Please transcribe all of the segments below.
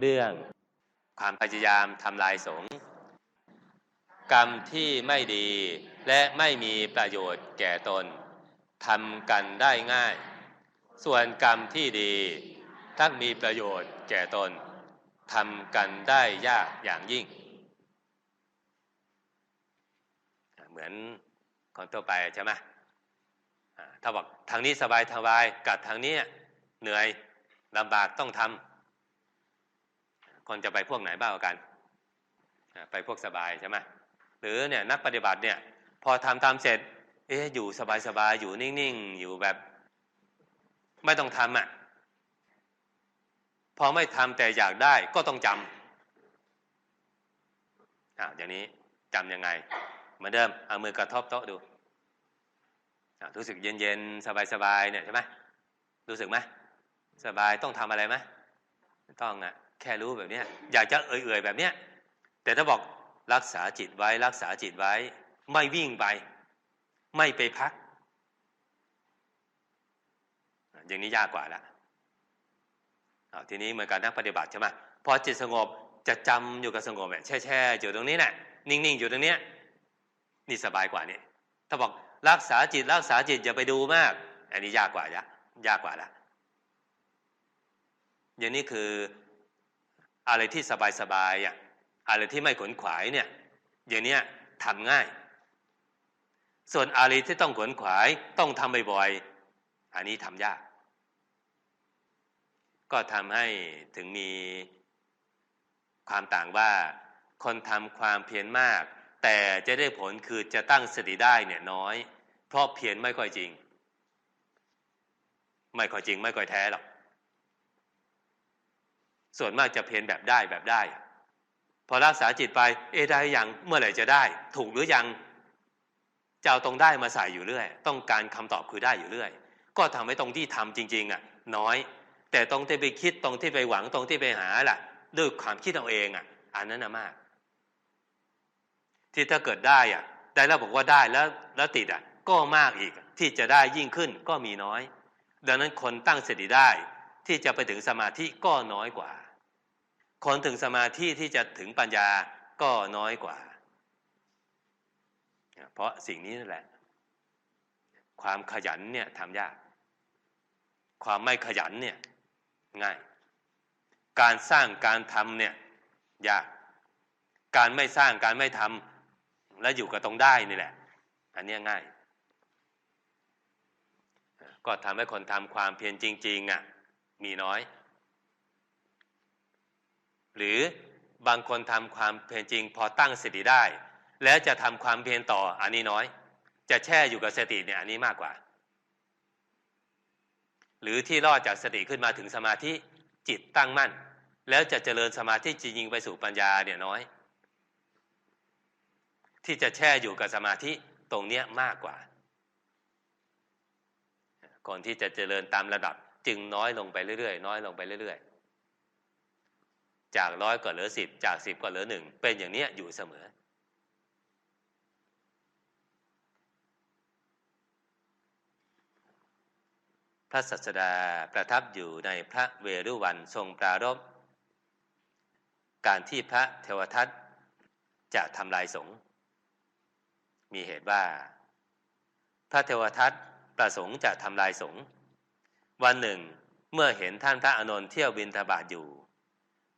เรื่องความพยายามทำลายสงกรรมที่ไม่ดีและไม่มีประโยชน์แก่ตนทำกันได้ง่าย ส่วนกรรมที่ดีทั้งมีประโยชน์แก่ตนทำกันได้ยากอย่างยิ่ง เหมือนคนทั่วไปใช่ไหมถ้าบอกทางนี้สบายสบายกับทางนี้เหนื่อยลำบากต้องทำ คนจะไปพวกไหนบ้างกัน ไปพวกสบายใช่ไหมหรือเนี่ยนักปฏิบัติเนี่ยพอทำตามเสร็จ เอ๊ะอยู่สบายสบายอยู่นิ่งๆอยู่แบบ ไม่ต้องทำอะพอไม่ทำแต่อยากได้ก็ต้องจำอ่าอย่างนี้จำยังไงเหมือนเดิมเอามือกระทบโต๊ะดูอะรู้สึกเย็นๆ สบายๆเนี่ยใช่ไหมรู้สึกไหมสบายต้องทำอะไรไหมไม่ต้องอะ แค่รู้แบบเนี้ยอยากจะเอื่อยๆแบบเนี้ยแต่ถ้าบอกรักษาจิตไว้รักษาจิตไว้ ไม่วิ่งไป ไม่ไปพัก อย่างนี้ยากกว่าละทีนี้เหมือนการนักปฏิบัติใช่ไหมพอจิตสงบจะจำอยู่กับสงบเนี่แช่ๆอยู่ตรงนี้แหละนิ่งๆอยู่ตรงเนี้ยนี่สบายกว่านี่ถ้าบอกรักษาจิตรักษาจิตอย่าไปดูมาก อันนี้ยากกว่ายะยากกว่าละอย่างนี้คือ อะไรที่สบายสบายอะอะไรที่ไม่ขนขวายเนี่ยอย่างเนี้ยทำง่าย ส่วนอะไรที่ต้องขนขวายต้องทำบ่อยๆอันนี้ทำยาก ก็ทำให้ถึงมีความต่างว่าคนทำความเพียรมาก แต่จะได้ผลคือจะตั้งสติได้เนี่ยน้อย เพราะเพียรไม่ค่อยจริง ไม่ค่อยจริง ไม่ค่อยแท้หรอก ส่วนมากจะเพียรแบบได้แบบได้ พอรักษาจิตไป เอได้ยังเมื่อไหร่จะได้ ถูกหรือยังจะเอาตรงได้มาใส่อยู่เรื่อย ต้องการคำตอบคือได้อยู่เรื่อย ก็ทำให้ตรงที่ทำจริง ๆอะ น้อย แต่ตรงที่ไปคิดตรงที่ไปหวังตรงที่ไปหาล่ะ ด้วยความคิดเอาเองอะ อันนั้นนะมาก ที่ถ้าเกิดได้อะ ได้แล้วบอกว่าได้แล้วแล้วติดอะ ก็มากอีกที่จะได้ยิ่งขึ้นก็มีน้อย ดังนั้นคนตั้งสติได้ที่จะไปถึงสมาธิก็น้อยกว่า คนถึงสมาธิที่จะถึงปัญญาก็น้อยกว่า เพราะสิ่งนี้นั่นแหละ ความขยันเนี่ยทำยาก ความไม่ขยันเนี่ยง่าย การสร้างการทำเนี่ยยาก การไม่สร้างการไม่ทำแล้วอยู่กับตรงได้นี่แหละ อันนี้ง่าย ก็ทำให้คนทำความเพียรจริง ๆอะมีน้อย หรือบางคนทำความเพียรจริง พอตั้งสติได้ แล้วจะทำความเพียรต่ออันนี้น้อย จะแช่อยู่กับสติเนี่ยอันนี้มากกว่า หรือที่รอดจากสติขึ้นมาถึงสมาธิจิตตั้งมั่น แล้วจะเจริญสมาธิจริงไปสู่ปัญญาเนี่ยน้อย ที่จะแช่อยู่กับสมาธิตรงเนี้ยมากกว่าก่อนที่จะเจริญตามระดับจึงน้อยลงไปเรื่อยๆ น้อยลงไปเรื่อยๆ จากร้อยก็เหลือสิบจากสิบก็เหลือหนึ่งเป็นอย่างเนี้ยอยู่เสมอ พระสัสดาประทับอยู่ในพระเวรุวันทรงปรารภการที่พระเทวทัตจะทำลายสงฆ์มีเหตุว่า พระเทวทัตประสงค์จะทำลายสงฆ์วันหนึ่งเมื่อเห็นท่านพระอานนท์เที่ยวบินทบาทอยู่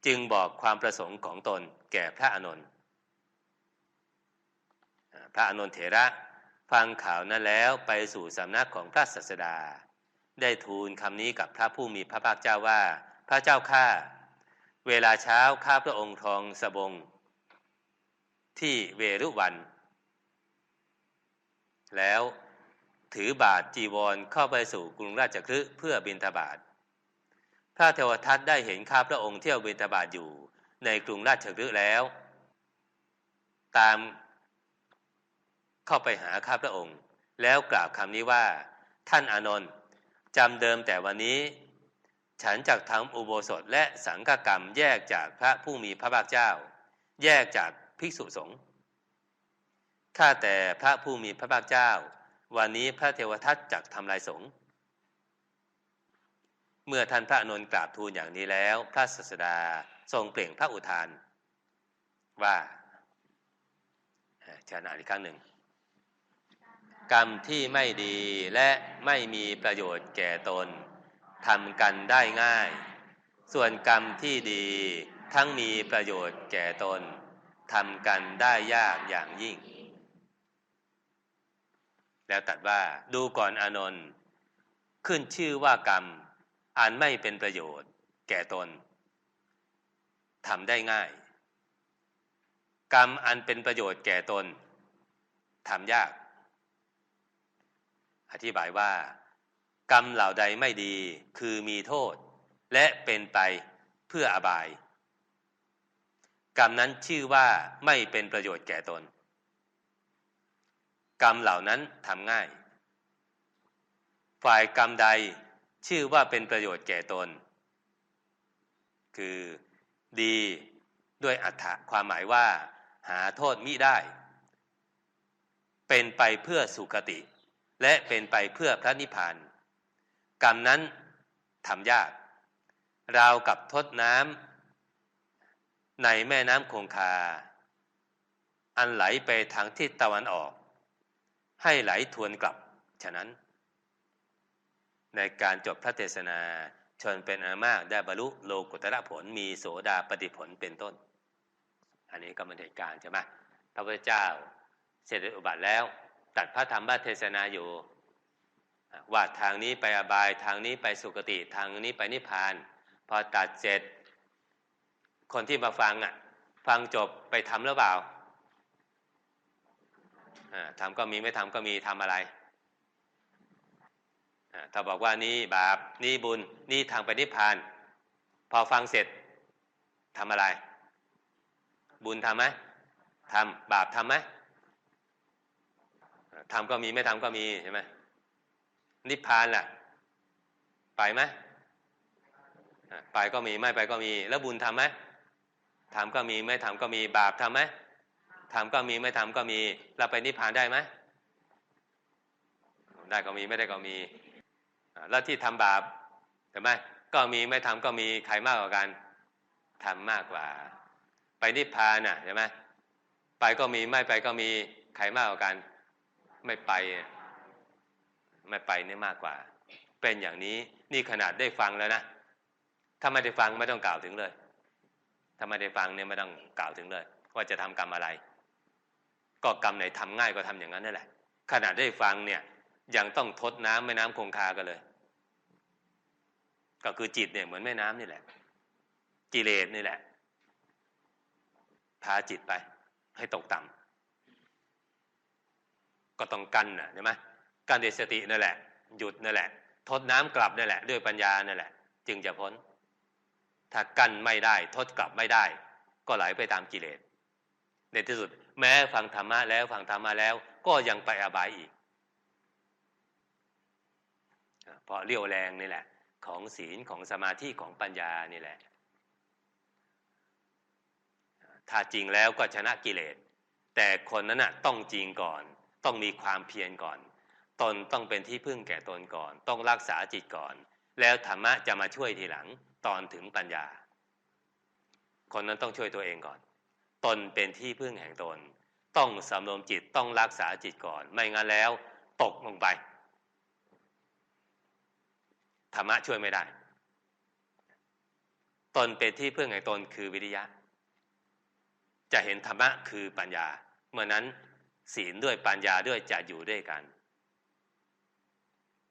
จึงบอกความประสงค์ของตนแก่พระอานนท์พระอานนท์เถระฟังข่าวนั้นแล้วไปสู่สำนักของพระสัสดา ได้ทูลคำนี้กับพระผู้มีพระภาคเจ้าว่า พระเจ้าข้าเวลาเช้าข้าพระองค์ทองสบง ที่เวรุวัน แล้วถือบาทจีวรเข้าไปสู่กรุงราชคฤห์เพื่อบิณฑบาต พระเทวทัตได้เห็นข้าพระองค์เที่ยวบิณฑบาตอยู่ในกรุงราชคฤห์แล้ว ตามเข้าไปหาข้าพระองค์ แล้วกล่าวคำนี้ว่า ท่านอานนท์จำเดิมแต่วันนี้ ฉันจักทำอุโบสถและสังฆกรรมแยกจากพระผู้มีพระภาคเจ้า แยกจากภิกษุสงฆ์ข้าแต่พระผู้มีพระภาคเจ้า วันนี้พระเทวทัตจักทำลายสงฆ์ เมื่อท่านพระอนนท์กราบทูลอย่างนี้แล้ว พระศาสดาทรงเปล่งพระอุทาน ว่าจะอ่านอีกครั้งหนึ่ง กรรมที่ไม่ดีและไม่มีประโยชน์แก่ตนทำกันได้ง่าย ส่วนกรรมที่ดีทั้งมีประโยชน์แก่ตนทำกันได้ยากอย่างยิ่ง แล้วตัดว่าดูก่อนอานนท์ขึ้นชื่อว่ากรรม อันไม่เป็นประโยชน์ แก่ตนทำได้ง่าย กรรมอันเป็นประโยชน์แก่ตนทำยาก อธิบายว่า กรรมเหล่าใดไม่ดีคือมีโทษ และเป็นไปเพื่ออบาย กรรมนั้นชื่อว่าไม่เป็นประโยชน์แก่ตน กรรมเหล่านั้นทำง่าย ฝ่ายกรรมใด ชื่อว่าเป็นประโยชน์แก่ตน คือดีด้วยอัฏฐความหมายว่า หาโทษมิได้ เป็นไปเพื่อสุคติ และเป็นไปเพื่อพระนิพพานกรรมนั้นทำยาก ราวกับทดน้ำในแม่น้ำคงคา อันไหลไปทางทิศตะวันออก ให้ไหลทวนกลับ ฉะนั้น ในการจบพระเทศนาชนเป็นอามากได้บรรลุโลกุตระผลมีโสดาปฏิผลเป็นต้น อันนี้ก็เป็นเหตุการณ์ใช่ไหมพระพุทธเจ้าเสด็จอุบัติแล้วตัดพระธรรมบัเทศนาอยู่ว่าทางนี้ไปอบายทางนี้ไปสุคติทางนี้ไปนิพพาน พอตัดเสร็จ คนที่มาฟังอะฟังจบไปทำหรือเปล่าทำก็มีไม่ทำก็มีทำอะไร ถ้าบอกว่านี่บาปนี่บุญนี่ทางไปนิพพาน พอฟังเสร็จทำอะไร บุญทำไหมทำบาปทำไหมทำก็มีไม่ทำก็มีใช่ไหมนิพพานล่ะ ไปไหมไปก็มีไม่ไปก็มี แล้วบุญทำไหมทำก็มีไม่ทำก็มีบาปทำไหมทำก็มีไม่ทำก็มี เราไปนิพพานได้ไหมได้ก็มีไม่ได้ก็มี แล้วที่ทำบาปเห็นไหมก็มีไม่ทำก็มีใครมากกว่ากันทำมากกว่า ไปนิพพานน่ะใช่ไหมไปก็มีไม่ไปก็มีใครมากกว่ากัน ไม่ไปไม่ไปนี่มากกว่า เป็นอย่างนี้นี่ขนาดได้ฟังแล้วนะถ้าไม่ได้ฟังไม่ต้องกล่าวถึงเลยถ้าไม่ได้ฟังเนี่ยไม่ต้องกล่าวถึงเลย ว่าจะทำกรรมอะไร ก็กรรมไหนทำง่ายก็ทำอย่างนั้นนั่นแหละขนาดได้ฟังเนี่ยยังต้องทดน้ำแม่น้ำคงคากันเลย ก็คือจิตเนี่ยเหมือนแม่น้ำนี่แหละ กิเลสนี่แหละ พาจิตไป ให้ตกต่ำก็ต้องกันนะใช่ไหมการเดสตินั่นแหละ หยุดนั่นแหละ ทดน้ำกลับนั่นแหละ ด้วยปัญญานั่นแหละ จึงจะพ้น ถ้ากั้นไม่ได้ ทดกลับไม่ได้ ก็ไหลไปตามกิเลสในที่สุด แม้ฟังธรรมะแล้วฟังธรรมะแล้ว ก็ยังไปอบายอีกเพราะเรี่ยวแรงนี่แหละ ของศีลของสมาธิของปัญญานี่แหละ ถ้าจริงแล้วก็ชนะกิเลส แต่คนนั้นนะต้องจริงก่อน ต้องมีความเพียรก่อน ตนต้องเป็นที่พึ่งแก่ตนก่อน ต้องรักษาจิตก่อน แล้วธรรมะจะมาช่วยทีหลังตอนถึงปัญญา คนนั้นต้องช่วยตัวเองก่อน ตนเป็นที่พึ่งแห่งตน ต้องสำรวมจิตต้องรักษาจิตก่อน ไม่งั้นแล้วตกลงไป ธรรมะช่วยไม่ได้ ตนเป็นที่พึ่งแห่งตนคือวิริยะ จะเห็นธรรมะคือปัญญา เมื่อนั้นศีลด้วยปัญญาด้วยจะอยู่ด้วยกัน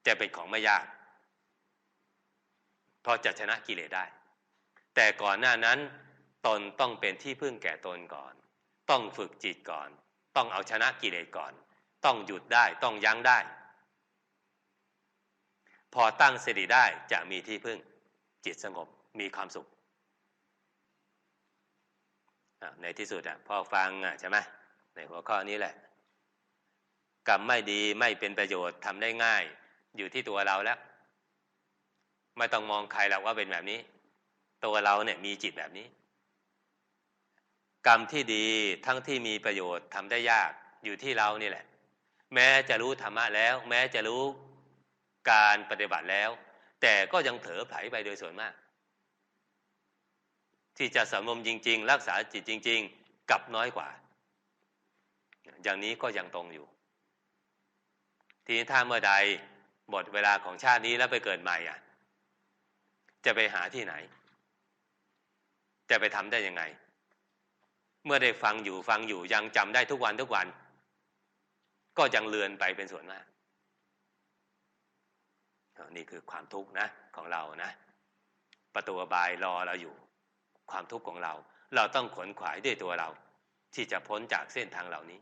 จะเป็นของไม่ยาก เพราะจะชนะกิเลสได้ แต่ก่อนหน้านั้นตนต้องเป็นที่พึ่งแก่ตนก่อน ต้องฝึกจิตก่อน ต้องเอาชนะกิเลสก่อน ต้องหยุดได้ต้องยั้งได้ พอตั้งสติได้จะมีที่พึ่ง จิตสงบมีความสุข ในที่สุดอะพอฟังอะใช่ไหมในหัวข้อนี้แหละกรรมไม่ดีไม่เป็นประโยชน์ทำได้ง่าย อยู่ที่ตัวเราแล้ว ไม่ต้องมองใครหรอกว่าเป็นแบบนี้ ตัวเราเนี่ยมีจิตแบบนี้ กรรมที่ดีทั้งที่มีประโยชน์ทำได้ยากอยู่ที่เรานี่แหละ แม้จะรู้ธรรมะแล้ว แม้จะรู้ การปฏิบัติแล้ว แต่ก็ยังเถอไผไปโดยส่วนมาก ที่จะสำรวมจริง ๆ รักษาจิตจริง ๆ กับน้อยกว่า อย่างนี้ก็ยังตรงอยู่ ทีนี้ถ้าเมื่อใดหมดเวลาของชาตินี้แล้วไปเกิดใหม่อะ จะไปหาที่ไหน จะไปทำได้ยังไง เมื่อได้ฟังอยู่ฟังอยู่ยังจำได้ทุกวันทุกวัน ก็ยังเลือนไปเป็นส่วนมาก นี่คือความทุกข์นะของเรานะ ประตูบายรอเราอยู่ ความทุกข์ของเรา เราต้องขนขวายด้วยตัวเรา ที่จะพ้นจากเส้นทางเหล่านี้